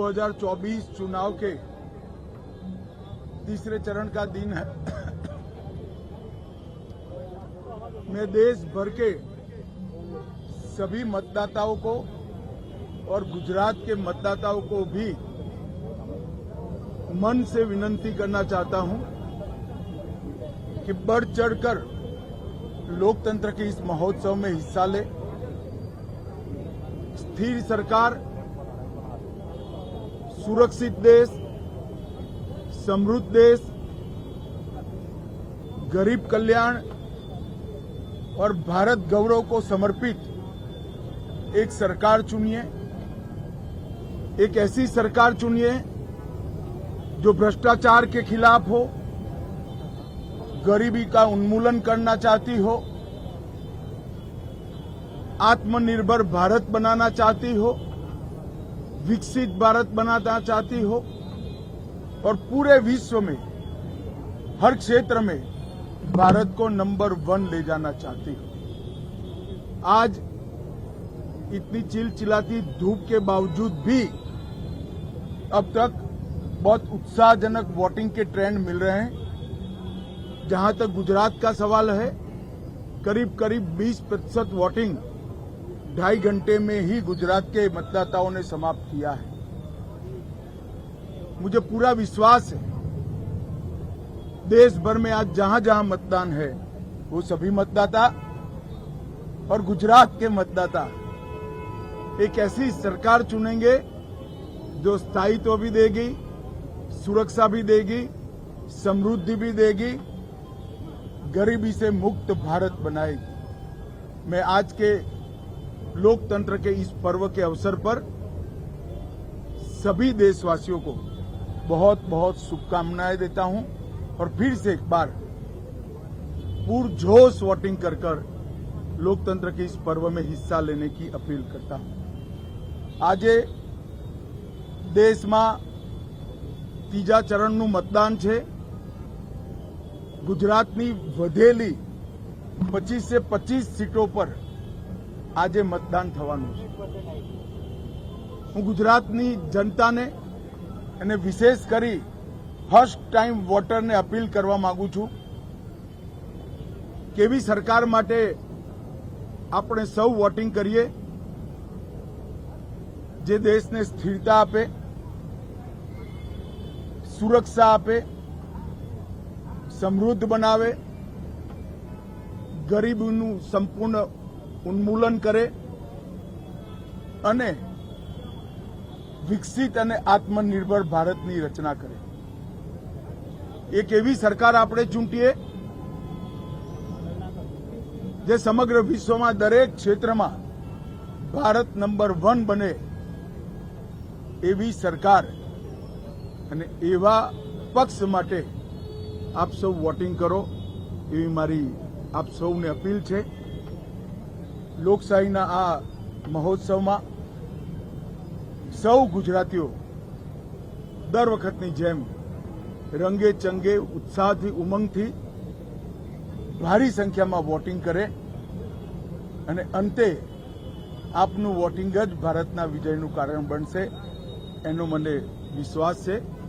2024 चुनाव के तीसरे चरण का दिन है। मैं देश भर के सभी मतदाताओं को और गुजरात के मतदाताओं को भी मन से विनंती करना चाहता हूँ कि बढ़ चढ़कर लोकतंत्र के इस महोत्सव में हिस्सा ले। स्थिर सरकार सुरक्षित देश, समृद्ध देश, गरीब कल्याण और भारत गौरव को समर्पित एक सरकार चुनिए, एक ऐसी सरकार चुनिए जो भ्रष्टाचार के खिलाफ हो, गरीबी का उन्मूलन करना चाहती हो, आत्मनिर्भर भारत बनाना चाहती हो विकसित भारत बनाना चाहती हो और पूरे विश्व में, हर क्षेत्र में भारत को नंबर वन ले जाना चाहती हो। आज इतनी चिलचिलाती धूप के बावजूद भी अब तक बहुत उत्साहजनक वोटिंग के ट्रेंड मिल रहे हैं। जहाँ तक गुजरात का सवाल है करीब करीब 20 प्रतिशत वोटिंग ढाई घंटे में ही गुजरात के मतदाताओं ने समाप्त किया है। मुझे पूरा विश्वास है। देश भर में आज जहाँ जहाँ मतदान है, वो सभी मतदाता और गुजरात के मतदाता एक ऐसी सरकार चुनेंगे जो स्थायित्व भी देगी, सुरक्षा भी देगी, समृद्धि भी देगी, गरीबी से मुक्त भारत बनाएगी। मैं आज के लोकतंत्र के इस पर्व के अवसर पर सभी देशवासियों को बहुत बहुत शुभकामनाएं देता हूं और फिर से एक बार पुरजोश वोटिंग कर कर लोकतंत्र के इस पर्व में हिस्सा लेने की अपील करता हूं આજે દેશમાં ત્રીજા ચરણનું મતદાન છે ગુજરાતની વધેલી પચીસ से પચીસ સીટો પર આજે મતદાન થવાનું છે. હું ગુજરાતની જનતાને અને વિશેષ કરી ફર્સ્ટ ટાઈમ વોટરને અપીલ કરવા માંગુ છું કેવી સરકાર માટે આપણે સૌ વોટિંગ કરીએ જે દેશને સ્થિરતા આપે, સુરક્ષા આપે, સમૃદ્ધ બનાવે, ગરીબનું સંપૂર્ણ ઉન્મૂલન કરે અને વિકસિત અને આત્મનિર્ભર ભારતની રચના કરે. એક એવી સરકાર આપણે ચૂંટીએ જે સમગ્ર વિશ્વમાં દરેક ક્ષેત્રમાં ભારત નંબર વન બને એવી સરકાર અને એવા પક્ષ માટે આપ સૌ વોટિંગ કરો એવી મારી આપ સૌને અપીલ છે. લોકશાહીના આ મહોત્સવમાં સૌ ગુજરાતીઓ દર વખતની જેમ રંગે ચંગે, ઉત્સાહથી, ઉમંગથી ભારી સંખ્યામાં વોટિંગ કરે અને અંતે આપનું વોટિંગ જ ભારતના વિજયનું કારણ બનશે એનો મને વિશ્વાસ છે.